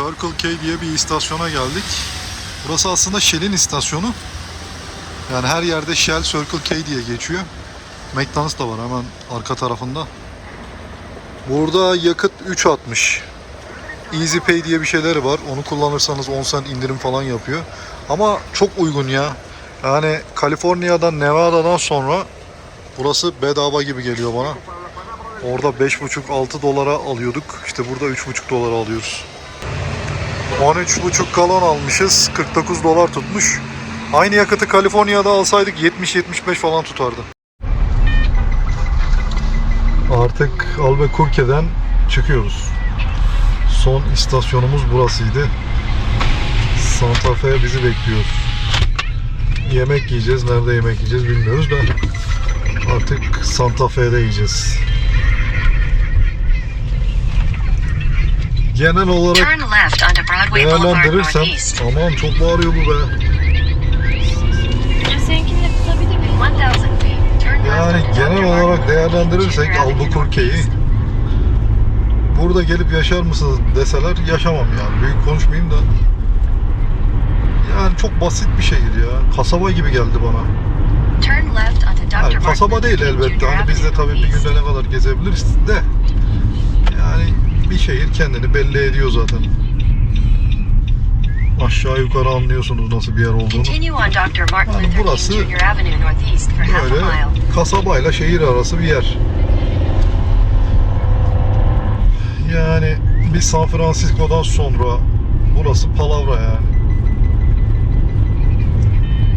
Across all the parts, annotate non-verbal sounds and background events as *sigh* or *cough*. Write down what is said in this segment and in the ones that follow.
Circle K diye bir istasyona geldik. Burası aslında Shell'in istasyonu. Yani her yerde Shell Circle K diye geçiyor. McDonald's da var hemen arka tarafında. Burada yakıt 3.60. Easy Pay diye bir şeyleri var. Onu kullanırsanız 10 cent indirim falan yapıyor. Ama çok uygun ya. Yani Kaliforniya'dan, Nevada'dan sonra burası bedava gibi geliyor bana. Orada 5,5-6 dolara alıyorduk. İşte burada 3,5 dolara alıyoruz. 13,5 galon almışız. 49 dolar tutmuş. Aynı yakıtı Kaliforniya'da alsaydık 70-75 falan tutardı. Artık Albuquerque'den çıkıyoruz. Son istasyonumuz burasıydı. Santa Fe bizi bekliyor. Yemek yiyeceğiz. Nerede yemek yiyeceğiz bilmiyoruz da artık Santa Fe'de yiyeceğiz. Genel olarak Turn left onto Broadway Boulevard değerlendirirsem Northeast. aman çok bağırıyor bu be. Ya seninkini de tutabilir miyim? 1000 feet. Turn left Yani onto genel Dr. olarak değerlendirirsek Junior Avenue Albuquerque'yi burada gelip yaşar mısınız deseler yaşamam yani. Büyük konuşmayayım da. Yani çok basit bir şehir ya. Kasaba gibi geldi bana. Turn left onto Dr. Yani Martin kasaba Luther değil King elbette. Jr. Hani biz de Avenue tabii bir Northeast. günde ne kadar gezebiliriz de. Yani bir şehir kendini belli ediyor zaten. Aşağı yukarı anlıyorsunuz nasıl bir yer olduğunu. Yani burası Böyle kasabayla şehir arası bir yer. Yani bir San Francisco'dan sonra burası palavra yani.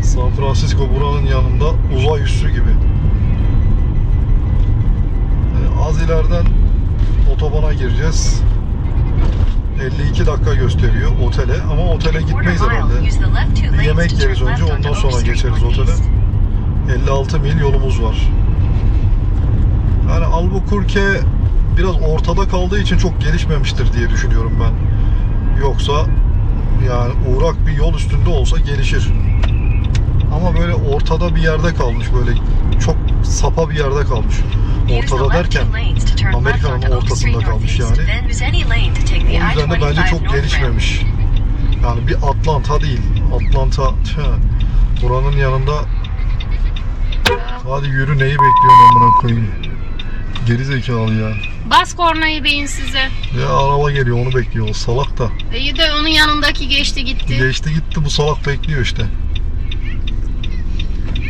San Francisco buranın yanında uzay üssü gibi. Yani az ileriden otobana gireceğiz. 52 dakika gösteriyor otele ama otele gitmeyiz herhalde. Bir yemek yeriz önce ondan sonra geçeriz otele. Northeast. 56 mil yolumuz var. Yani Albuquerque biraz ortada kaldığı için çok gelişmemiştir diye düşünüyorum ben. Yoksa yani uğrak bir yol üstünde olsa gelişir. Ama böyle ortada bir yerde kalmış böyle çok sapa bir yerde kalmış. Ortada derken Amerika'nın ortasında kalmış yani. O yüzden de bence I-25 çok gelişmemiş. Yani bir Atlanta değil. Atlanta buranın yanında Hadi yürü neyi bekliyorsun amına koyayım. Geri zekalı ya. Bas kornayı beyin size. Ya araba geliyor onu bekliyor o salak da. İyi de onun yanındaki geçti gitti. Geçti gitti bu salak bekliyor işte.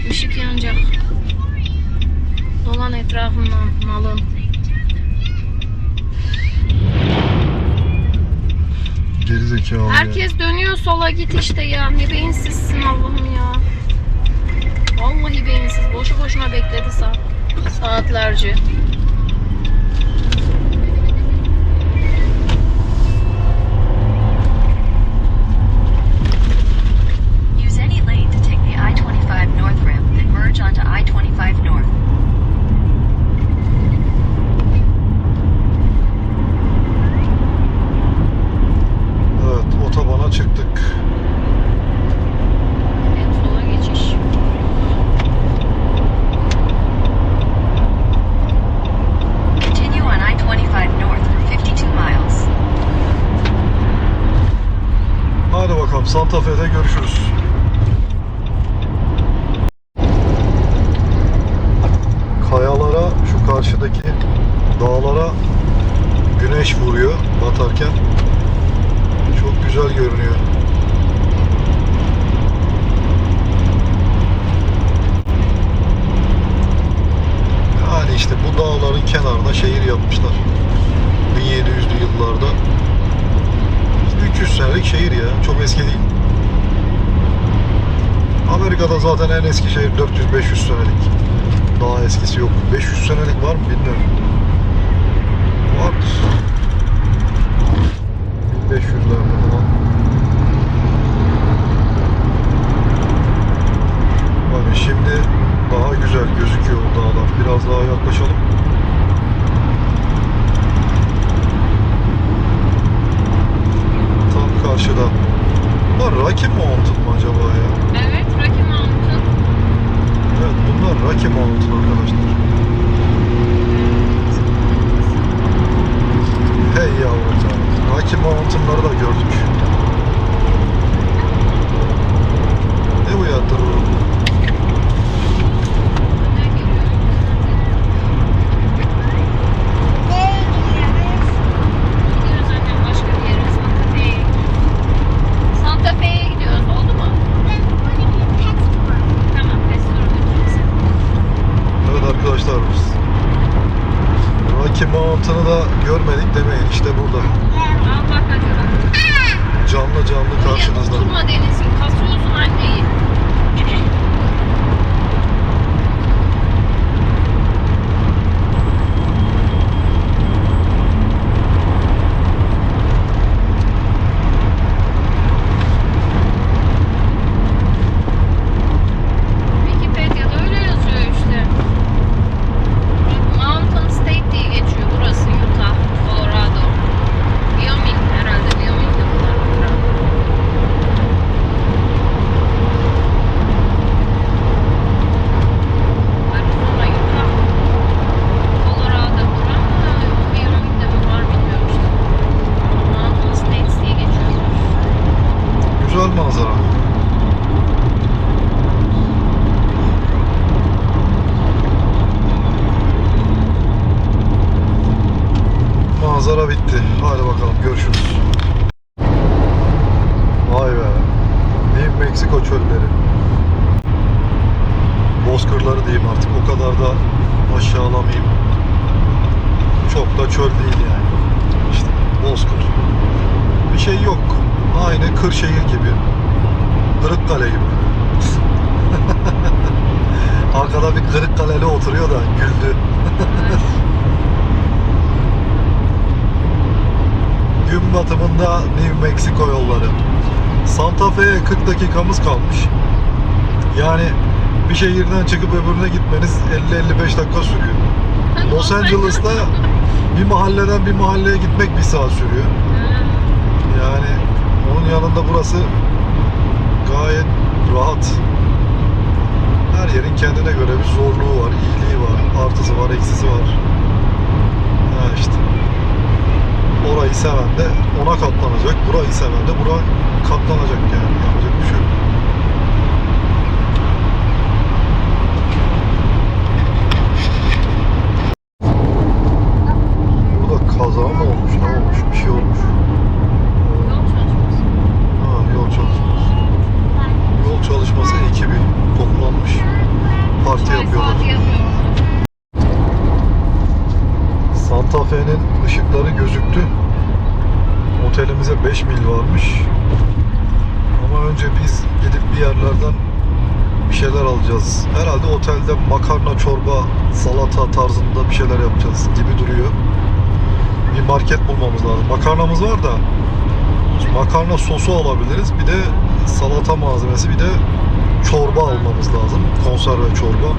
Işık yanacak. Dolan etrafından malın. Geri zekalı ya. Herkes dönüyor sola git işte ya. Ne beyinsizsin Allah'ım ya. Vallahi beyinsiz. Boşu boşuna bekledi saat. Saatlerce. Use any lane to take the I-25 north ramp, then merge onto I-25 north. Evet otobana çıktık. En sola geçiş. Continue on I-25 north for 52 miles. Hadi bakalım Santa Fe'de görüşürüz. Kayalara şu karşıdaki dağlara güneş vuruyor batarken. Çok güzel görünüyor. Yani işte bu dağların kenarına şehir yapmışlar. 1700'lü yıllarda 300 senelik şehir ya. Çok eski değil. Amerika'da zaten en eski şehir 400-500 senelik. Daha eskisi yok. 500 senelik var mı bilmiyorum. Vardır. 1500'lerde falan. Bakın şimdi daha güzel gözüküyor dağlar. Biraz daha yaklaşalım. Tam karşıda. Bunlar Rocky Mountain mı acaba ya? Evet Rocky Mountain. Evet bunlar Rocky Mountain arkadaşlar. Hey yavrum canım. Rocky Mountain'ları da gördük. Ne bu ya? Dur. Ne geliyor? Gidiyoruz annem başka bir yere. Santa Fe'ye. Santa Fe'ye gidiyoruz. Oldu mu? Tamam. Restore götüreceğiz. Evet arkadaşlar biz Rocky Mountain'ı da görmedik demeyin işte burada. Al bak hadi bak. Canlı canlı karşınızda. Oturma Deniz'im. Kasıyorsun anneyi. Wikipedia'da öyle yazıyor işte. Mountain State diye geçiyor burası Utah, Colorado. Wyoming herhalde Wyoming'de bunlar. Arizona, Utah, Colorado bura ama Wyoming'de mi var bilmiyorum işte. Mountain States diye geçiyor. Manzara. Manzara bitti. Hadi bakalım görüşürüz. Vay be. New Meksiko çölleri. Bozkırları diyeyim artık. O kadar da aşağılamayayım. Çok da çöl değil yani. İşte Bozkır. Bir şey yok. Aynı Kırşehir gibi. Kırıkkale gibi. Arkada bir Kırıkkaleli oturuyor da güldü. *laughs* Gün batımında New Mexico yolları. Santa Fe'ye 40 dakikamız kalmış. Yani bir şehirden çıkıp öbürüne gitmeniz 50-55 dakika sürüyor. *laughs* Los Angeles'ta bir mahalleden bir mahalleye gitmek bir saat sürüyor. Yani onun yanında burası gayet rahat. Her yerin kendine göre bir zorluğu var, iyiliği var, artısı var, eksisi var. Ha işte. Orayı seven de ona katlanacak, burayı seven de buna katlanacak yani. Yapacak bir şey yok. Burada kaza mı olmuş, ne olmuş, bir şey olmuş. Yol çalışması. Ha, yol çalışması. Yol çalışması ekibi toplanmış. Parti Çay yapıyorlar. saati yapıyor. Santa Fe'nin ışıkları gözüktü. Otelimize 5 mil varmış. Ama önce biz gidip bir yerlerden bir şeyler alacağız. Herhalde otelde makarna, çorba, salata tarzında bir şeyler yapacağız gibi duruyor. Bir market bulmamız lazım. Makarnamız var da makarna sosu alabiliriz. Bir de salata malzemesi, bir de çorba almamız lazım. Konserve çorba.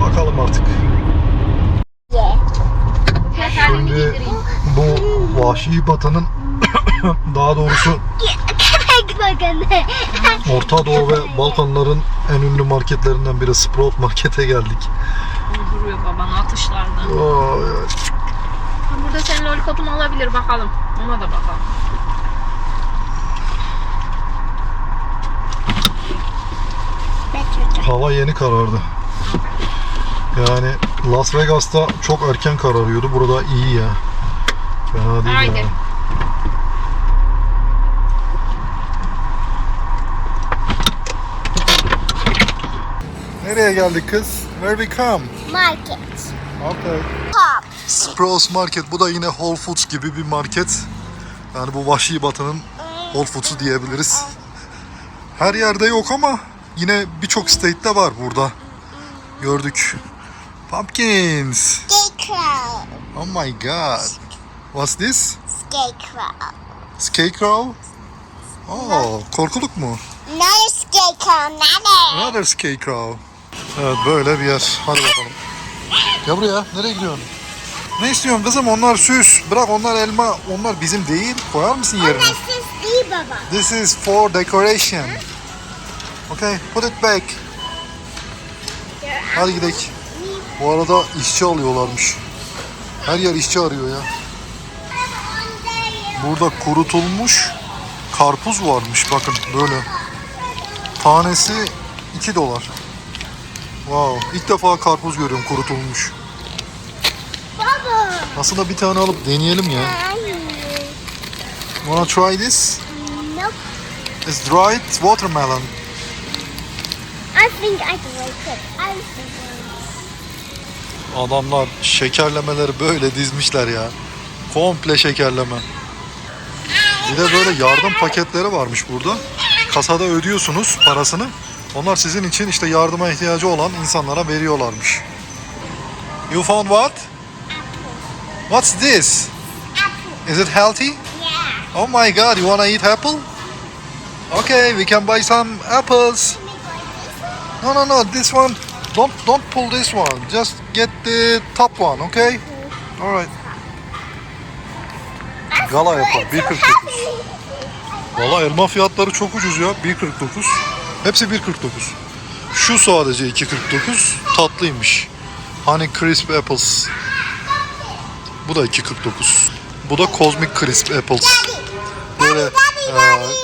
Bakalım artık. Şimdi bu vahşi batının *coughs* daha doğrusu *laughs* Orta Doğu ve Balkanların en ünlü marketlerinden biri Sprout Market'e geldik. Duruyor baban atışlardan. Ay, ay. Burada senin lollipopunu alabilir bakalım. Ona da bakalım. Hava yeni karardı. Yani Las Vegas'ta çok erken kararıyordu. Burada iyi ya. Fena değil Haydi. yani. Nereye geldik kız? Where we come? Market. Okay. Pop. Sprouse Market. Bu da yine Whole Foods gibi bir market. Yani bu vahşi batının Whole Foods'u diyebiliriz. Her yerde yok ama yine birçok state'te var burada. Gördük. Pumpkins. Scarecrow. Oh my god. What's this? Scarecrow. Scarecrow? Oh, korkuluk mu? Not a scarecrow, not a. Another scarecrow. Evet böyle bir yer. Hadi bakalım. Gel buraya. Nereye gidiyorsun? Ne istiyorsun kızım? Onlar süs. Bırak onlar elma. Onlar bizim değil. Koyar mısın yerine? This is the baba. This is for decoration. Okay, put it back. Hadi gidelim. Bu arada işçi alıyorlarmış. Her yer işçi arıyor ya. Burada kurutulmuş karpuz varmış. Bakın böyle. Tanesi 2 dolar. Wow. ilk defa karpuz görüyorum kurutulmuş. Baba. Aslında bir tane alıp deneyelim ya. Wanna try this? Nope. It's dried watermelon. I think I can like it. I think Adamlar şekerlemeleri böyle dizmişler ya. Komple şekerleme. Bir de böyle yardım paketleri varmış burada. Kasada ödüyorsunuz parasını. Onlar sizin için işte yardıma ihtiyacı olan insanlara veriyorlarmış. You found what? What's this? Is it healthy? Yeah. Oh my god, you wanna eat apple? Okay, we can buy some apples. No, no, no, this one. Don't don't pull this one. Just get the top one, okay? All right. Gala yapar. 1.49. Valla elma fiyatları çok ucuz ya. 1.49. Hepsi 1.49. Şu sadece 2.49. Tatlıymış. Honey Crisp Apples. Bu da 2.49. Bu da Cosmic Crisp Apples. Böyle e,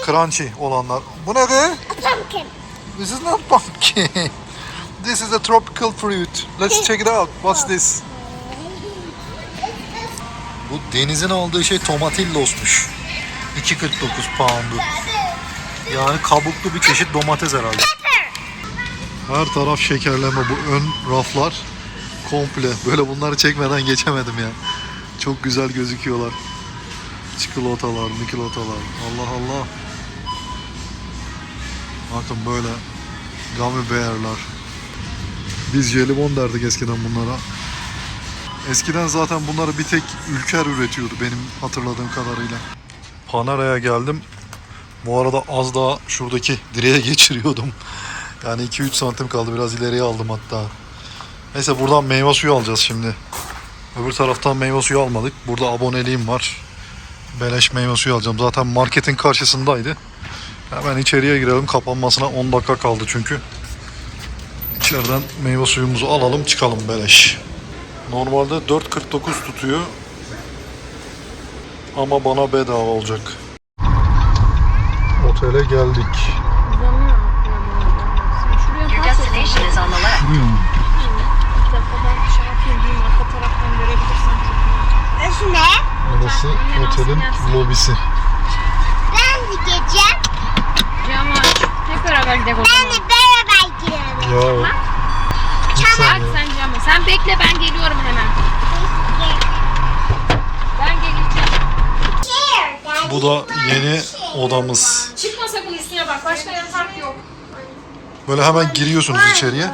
crunchy olanlar. Bu ne be? Pumpkin. This is not pumpkin. *laughs* This is a tropical fruit. Let's check it out. What's this? Bu denizin aldığı şey tomatillosmuş. 2.49 poundu. Yani kabuklu bir çeşit domates herhalde. Her taraf şekerleme bu ön raflar komple. Böyle bunları çekmeden geçemedim ya. Çok güzel gözüküyorlar. Çikolatalar, mikolatalar. Allah Allah. Bakın böyle gummy bear'lar. Biz jelibon derdik eskiden bunlara. Eskiden zaten bunları bir tek Ülker üretiyordu benim hatırladığım kadarıyla. Panara'ya geldim. Bu arada az daha şuradaki direğe *laughs* geçiriyordum. Yani 2-3 santim kaldı. Biraz ileriye aldım hatta. Neyse buradan meyve suyu alacağız şimdi. Öbür taraftan meyve suyu almadık. Burada aboneliğim var. Beleş meyve suyu alacağım. Zaten marketin karşısındaydı. Hemen içeriye girelim. Kapanmasına 10 dakika kaldı çünkü. İçeriden meyve suyumuzu alalım çıkalım beleş. Normalde 4.49 tutuyor. Ama bana bedava olacak. Otele geldik. Sen Your destination is on the left. Nasıl ne? Burası otelin lobisi. Ben de gideceğim. Cam aç. Hep beraber gidelim Ben de beraber gidelim. Ya. Ya. sen camı. Sen bekle ben geliyorum hemen. Ben geleceğim. Bu da yeni odamız. Üstüne bak. Başka yatak yok. Böyle hemen giriyorsunuz içeriye.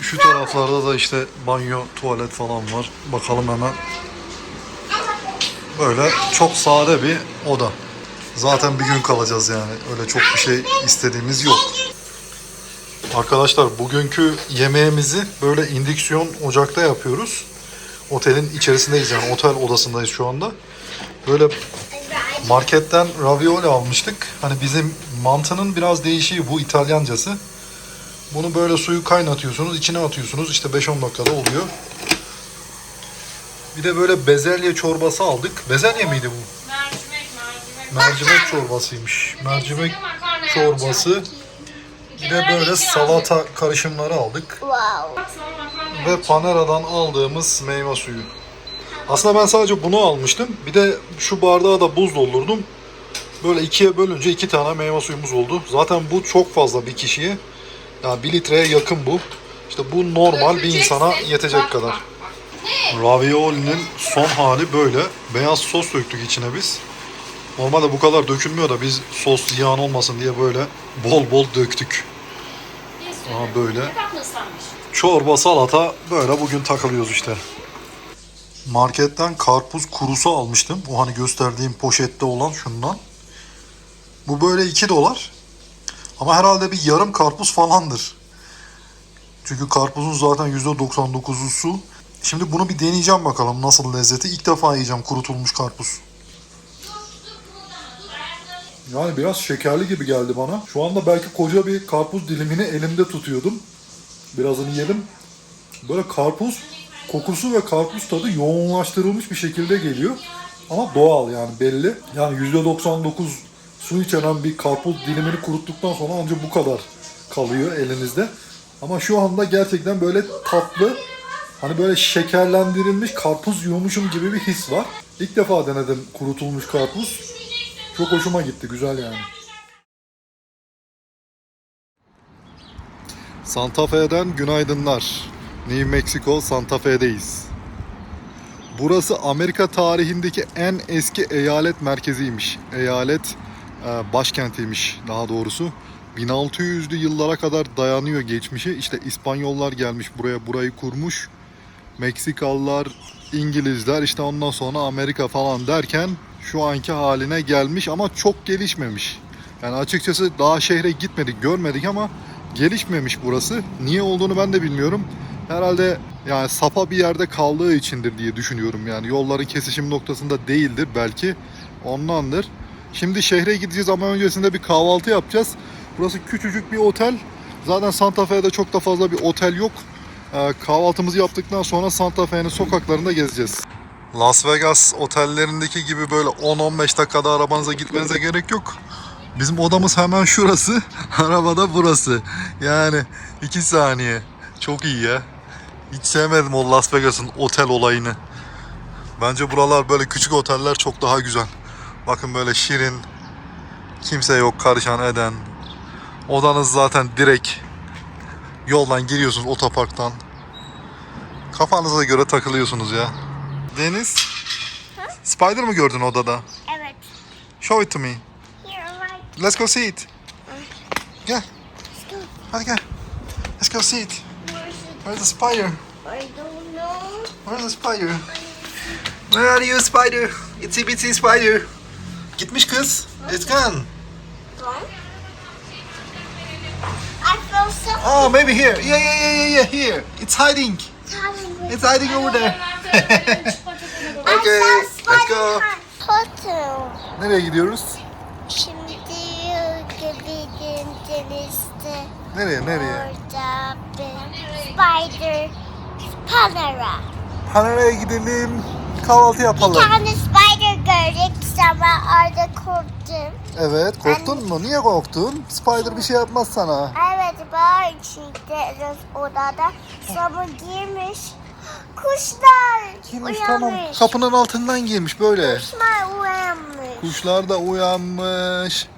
Şu taraflarda da işte banyo, tuvalet falan var. Bakalım hemen. Böyle çok sade bir oda. Zaten bir gün kalacağız yani. Öyle çok bir şey istediğimiz yok. Arkadaşlar bugünkü yemeğimizi böyle indüksiyon ocakta yapıyoruz. Otelin içerisindeyiz yani otel odasındayız şu anda. Böyle marketten ravioli almıştık. Hani bizim mantının biraz değişiği bu İtalyancası. Bunu böyle suyu kaynatıyorsunuz, içine atıyorsunuz. İşte 5-10 dakikada oluyor. Bir de böyle bezelye çorbası aldık. Bezelye miydi bu? Mercimek mercimek. Mercimek çorbasıymış. Mercimek çorbası. Bir de böyle salata karışımları aldık. Wow. Ve Panera'dan aldığımız meyve suyu. Aslında ben sadece bunu almıştım. Bir de şu bardağa da buz doldurdum. Böyle ikiye bölünce iki tane meyve suyumuz oldu. Zaten bu çok fazla bir kişiye. Yani bir litreye yakın bu. İşte bu normal bir insana yetecek kadar. Ravioli'nin son hali böyle. Beyaz sos döktük içine biz. Normalde bu kadar dökülmüyor da biz sos ziyan olmasın diye böyle bol bol döktük. Aha böyle. Çorba, salata böyle bugün takılıyoruz işte. Marketten karpuz kurusu almıştım. O hani gösterdiğim poşette olan şundan. Bu böyle 2 dolar. Ama herhalde bir yarım karpuz falandır. Çünkü karpuzun zaten %99'u su. Şimdi bunu bir deneyeceğim bakalım nasıl lezzeti. İlk defa yiyeceğim kurutulmuş karpuz. Yani biraz şekerli gibi geldi bana. Şu anda belki koca bir karpuz dilimini elimde tutuyordum. Birazını yedim. Böyle karpuz kokusu ve karpuz tadı yoğunlaştırılmış bir şekilde geliyor. ama doğal yani belli. Yani %99 su içeren bir karpuz dilimini kuruttuktan sonra ancak bu kadar kalıyor elinizde. Ama şu anda gerçekten böyle tatlı hani böyle şekerlendirilmiş karpuz yiyormuşum gibi bir his var. İlk defa denedim kurutulmuş karpuz. Çok hoşuma gitti güzel yani. Santa Fe'den günaydınlar. New Mexico Santa Fe'deyiz. Burası Amerika tarihindeki en eski eyalet merkeziymiş. Eyalet e, başkentiymiş daha doğrusu. 1600'lü yıllara kadar dayanıyor geçmişi. İşte İspanyollar gelmiş buraya burayı kurmuş. Meksikalılar, İngilizler işte ondan sonra Amerika falan derken şu anki haline gelmiş ama çok gelişmemiş. Yani açıkçası daha şehre gitmedik, görmedik ama gelişmemiş burası. Niye olduğunu ben de bilmiyorum. Herhalde yani sapa bir yerde kaldığı içindir diye düşünüyorum. Yani yolların kesişim noktasında değildir belki. Ondandır. Şimdi şehre gideceğiz ama öncesinde bir kahvaltı yapacağız. Burası küçücük bir otel. Zaten Santa Fe'de çok da fazla bir otel yok. Ee, kahvaltımızı yaptıktan sonra Santa Fe'nin sokaklarında gezeceğiz. Las Vegas otellerindeki gibi böyle 10-15 dakikada arabanıza gitmenize gerek yok. Bizim odamız hemen şurası. *laughs* Arabada burası. Yani 2 saniye. Çok iyi ya. Hiç sevmedim o Las Vegas'ın otel olayını. Bence buralar böyle küçük oteller çok daha güzel. Bakın böyle şirin. Kimse yok karışan eden. Odanız zaten direkt yoldan giriyorsunuz otoparktan. Kafanıza göre takılıyorsunuz ya. Deniz, Spider mı gördün odada? Evet. Show it to me. Let's go see it. Gel, hadi gel. Let's go see it. Where's the spider? I don't know. Where's the spider? Where are you spider? Itsy bitsy spider. Gitmiş kız. It's gone. Gone? I feel so Oh, maybe here. Yeah, yeah, yeah, yeah, yeah. Here. It's hiding. It's hiding over there. Okay, let's go. Nereye gidiyoruz? Şimdi gibiydim denizde. Nereye, nereye? Bir spider panera. Panera'ya gidelim. Kahvaltı Bir yapalım. tane spider gördük ama orada korktum. Evet, korktun mu? Niye korktun? Spider bir şey yapmaz sana. Evet var içinde odada. Sonra girmiş. Kuşlar Kimmiş uyanmış. tamam. Kapının altından girmiş böyle. Kuşlar uyanmış. Kuşlar da uyanmış.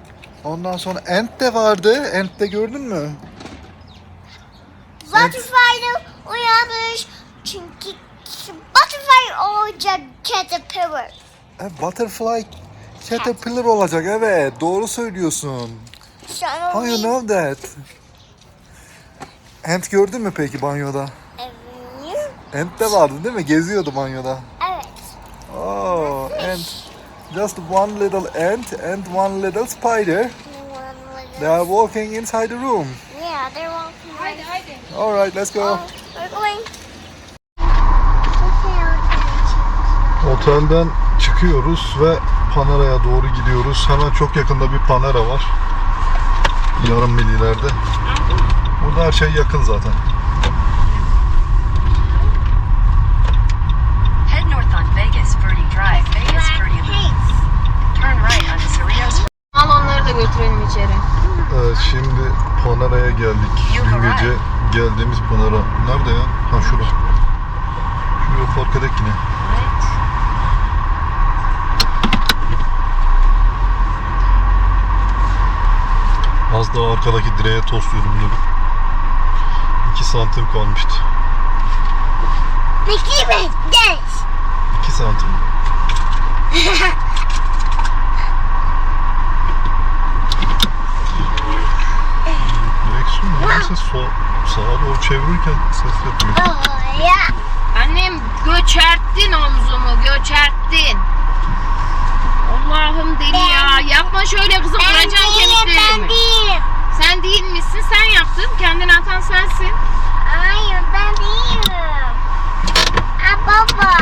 Ondan sonra ent de vardı. Ent de gördün mü? Butterfly uyanmış. Çünkü butterfly olacak caterpillar. E, butterfly caterpillar olacak evet. Doğru söylüyorsun. Sonra How you know that? Ent gördün mü peki banyoda? Evet. Ent de vardı değil mi? Geziyordu banyoda. Evet. Oh, ant. Just one little ant and one little spider. They are walking inside the room. Yeah, they're walking. Hadi hadi. All right, let's go. Oh, Otelden çıkıyoruz ve Panera'ya doğru gidiyoruz. Hemen çok yakında bir Panera var. Yarım mil ileride. Burada her şey yakın zaten. Head north on Vegas Verde Drive, Vegas Verde. Turn right onto Cerritos Al onları da götürelim içeri. Evet şimdi Panera'ya geldik. Dün gece geldiğimiz Panera. Nerede ya? Ha şurada. Şuraya fark edek yine. Az daha arkadaki direğe tosluyordum dur. 2 santim kalmıştı. Peki mi? Gel. 2 santim. Direksiyon neyse so sağa doğru çevirirken ses yapıyor. Ya. Annem göçerttin omzumu göçerttin. Allah'ım deli ya. Yapma şöyle kızım Ben kıracaksın değilim, ben kemiklerimi. değilim. Sen değil misin? Sen yaptın. Kendini atan sensin. Hayır, ben değilim. Aa, baba.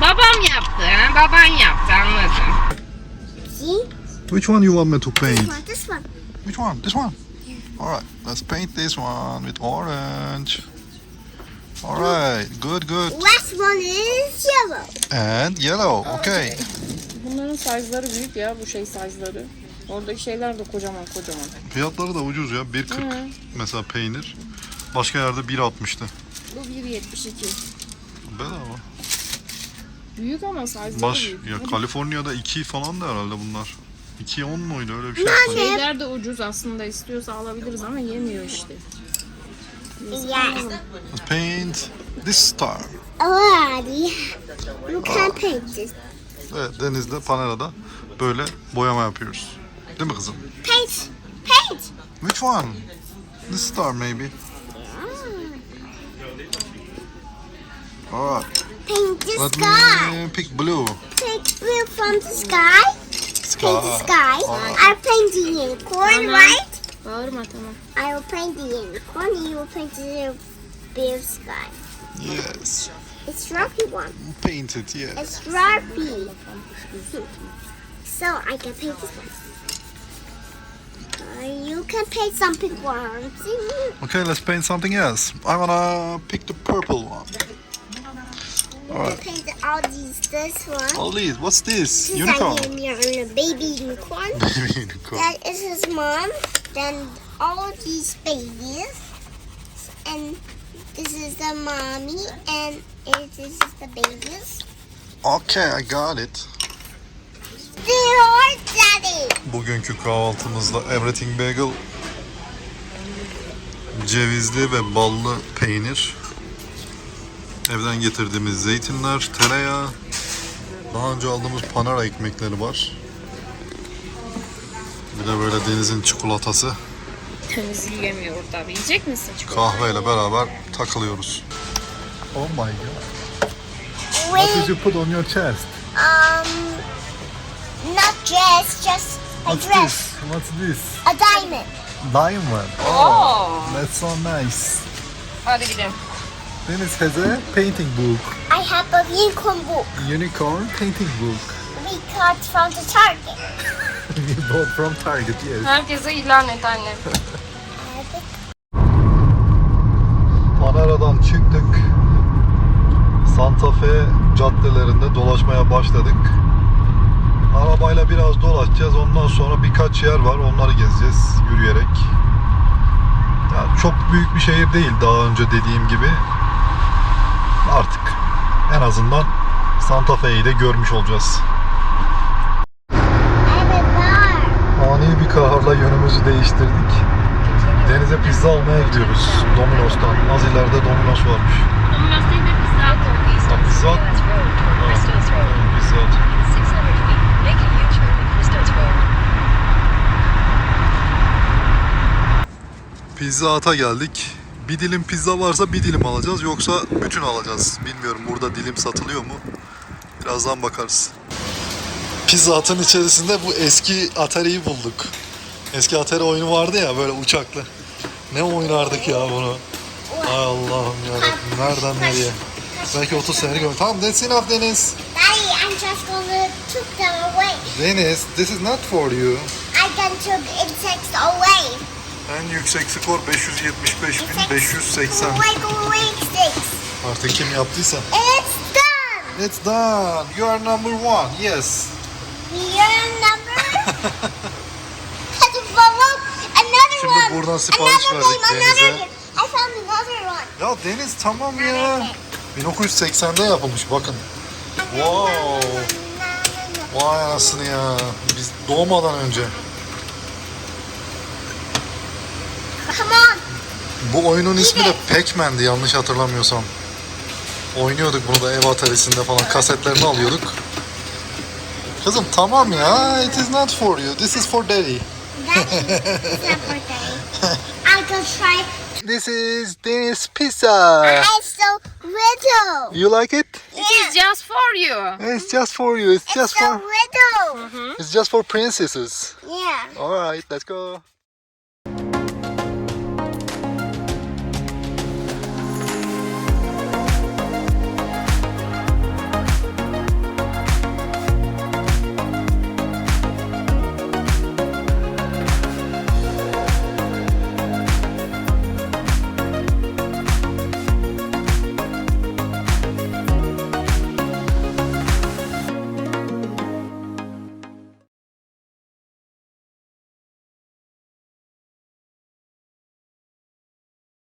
Babam yaptı. Ha? Baban yaptı anladım. See? Which one you want me to paint? This one, this one. Which one? This one? Alright, let's paint this one with orange. Alright, good good. Last one is yellow. And yellow, okay. Bunların size'ları büyük ya bu şey size'ları. Oradaki şeyler de kocaman kocaman. Fiyatları da ucuz ya. 1.40 mesela peynir. Başka yerde 1.60'tı. Bu 1.72. Bedava. Büyük ama size'ları Baş, büyük. ya Kaliforniya'da 2 falan da herhalde bunlar. 2.10 muydu öyle bir şey. Şeyler de ucuz aslında istiyorsa alabiliriz ama yemiyor işte. Yes. Let's paint this star. Alrighty. You can paint this. Evet denizde Panera'da böyle boyama yapıyoruz. Değil mi kızım? Paint. Paint. Which one? This star maybe. Alright. Paint the Let sky. me pick blue. Paint blue from the sky. Paint the sky. I'll paint the unicorn, right? Bağırma tamam. I will paint the unicorn. You will paint the blue sky. Yes. It's Sharpie one. Paint it, yeah. It's Sharpie. So I can paint this one. Uh, you can paint some pink ones. Okay, let's paint something else. I wanna pick the purple one. You can paint all these. This one. All these. What's this? This is Unicorn. a baby unicorn. *laughs* Baby unicorn. That is his mom. Then all these babies. And this is the mommy. And it- this is the babies. Okay, I got it. They are daddy. Bugünkü kahvaltımızda everything bagel, cevizli ve ballı peynir, evden getirdiğimiz zeytinler, tereyağı, daha önce aldığımız panara ekmekleri var. Bir de böyle denizin çikolatası, Temiz yiyemiyor tabii. Yiyecek misin çikolata? kahveyle beraber takılıyoruz. Oh my god. With you put on your chest? um, not dress, just a dress, What's this? a diamond. Diamond. Oo. That's so nice. Hadi gidelim. Deniz has a painting book. I have a unicorn book Unicorn painting book. we got from the Target. *laughs* *laughs* We bought from Target, yes. Herkese ilan et anne. Panera'dan çıktık. Santa Fe caddelerinde dolaşmaya başladık. Arabayla biraz dolaşacağız. Ondan sonra birkaç yer var. Onları gezeceğiz yürüyerek. Ya çok büyük bir şehir değil daha önce dediğim gibi. Artık en azından Santa Fe'yi de görmüş olacağız. And a bar. Kararla yönümüzü değiştirdik. Denize pizza almaya gidiyoruz Domino's'tan. Az ileride Domino's varmış. Domino's değil de pizza. Pizza? Christos Road. pizza. In 600 feet, make a U-turn at Christos Road. Pizza Hut'a geldik. Bir dilim pizza varsa bir dilim alacağız yoksa bütün alacağız. Bilmiyorum burada dilim satılıyor mu? Birazdan bakarız. Pizza Hut'ın içerisinde bu eski Atari'yi bulduk. Eski Atari oyunu vardı ya böyle uçaklı. Ne oynardık ya bunu? Ay Allah'ım yarabbim nereden nereye? Belki 30 senelik oyun. Tamam that's enough Deniz. Daddy, I'm just gonna took them away. Deniz this is not for you. I can took insects away. En yüksek skor 575.580. Away, away, insects. Artık kim yaptıysa. It's done. It's done. You are number one. Yes. Are number. *laughs* One. buradan sipariş verdik Deniz'e. Ya Deniz tamam ya. 1980'de yapılmış bakın. Wow. Vay anasını ya. Biz doğmadan önce. Come on. Bu oyunun ismi de Pac-Man'di yanlış hatırlamıyorsam. Oynuyorduk bunu da ev atarisinde falan kasetlerini alıyorduk. Kızım tamam ya. It is not for you. This is for daddy. That is separate. I'll go try. This is Dennis pizza. I'm so little. You like it? It is just for you. It's just for you. It's It's just so for little. Mm-hmm. it's just for princesses. Yeah. All right, let's go.